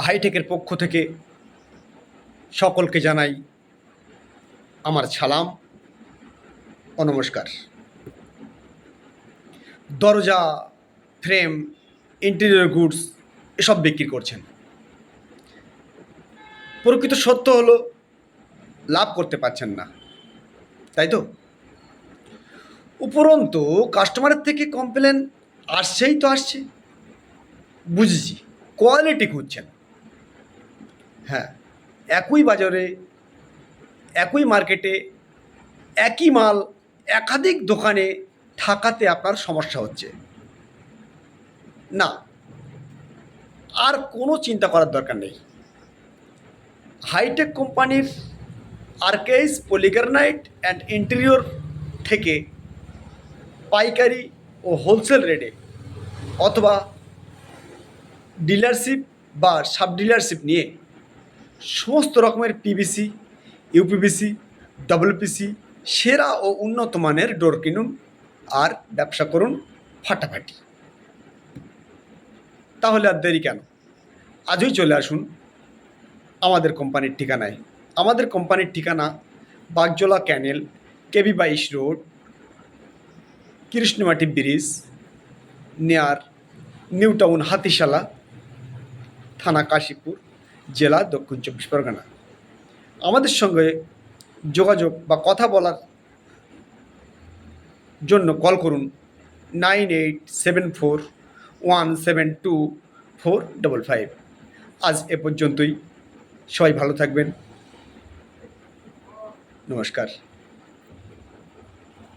হাইটেকের পক্ষ থেকে সকলকে জানাই আমার সালাম ও নমস্কার। দরজা, ফ্রেম ইন্টেরিয়র গুডস এসব বিক্রি করছেন। প্রকৃত সত্য হলো, লাভ করতে পারছেন না। তাই তো? উপরন্তু কাস্টমারের থেকে কমপ্লেন আসছেই তো আসছে। বুঝেছি। কোয়ালিটি খুঁজছেন। হ্যাঁ একই বাজারে, একই মার্কেটে, একই মাল, একাধিক দোকানে থাকাতে আপনার সমস্যা হচ্ছে। না, আর কোনো চিন্তা করার দরকার নেই। হাইটেক কোম্পানির আরকেইস পলিগারনাইট অ্যান্ড ইন্টেরিয়র থেকে পাইকারি ও হোলসেল রেটে অথবা ডিলারশিপ বা সাব ডিলারশিপ নিয়ে সমস্ত রকমের পিভিসি ইউপিভিসি ডব্লিউপিসি সেরা ও উন্নত মানের ডোর কিনুন আর ব্যবসা করুন ফাটাফাটি। তাহলে আর দেরি কেন? আজই চলে আসুন আমাদের কোম্পানির ঠিকানায়। আমাদের কোম্পানির ঠিকানা বাগজোলা ক্যানেল, কেবি বাইশ road, Krishnamati bridge near new town Hatishala, থানা কাশীপুর। জেলা দক্ষিণ চব্বিশ পরগনা। আমাদের সঙ্গে যোগাযোগ বা কথা বলার জন্য কল করুন nine eight seven four one seven two four double five. আজ এ পর্যন্তই। সবাই ভালো থাকবেন। নমস্কার।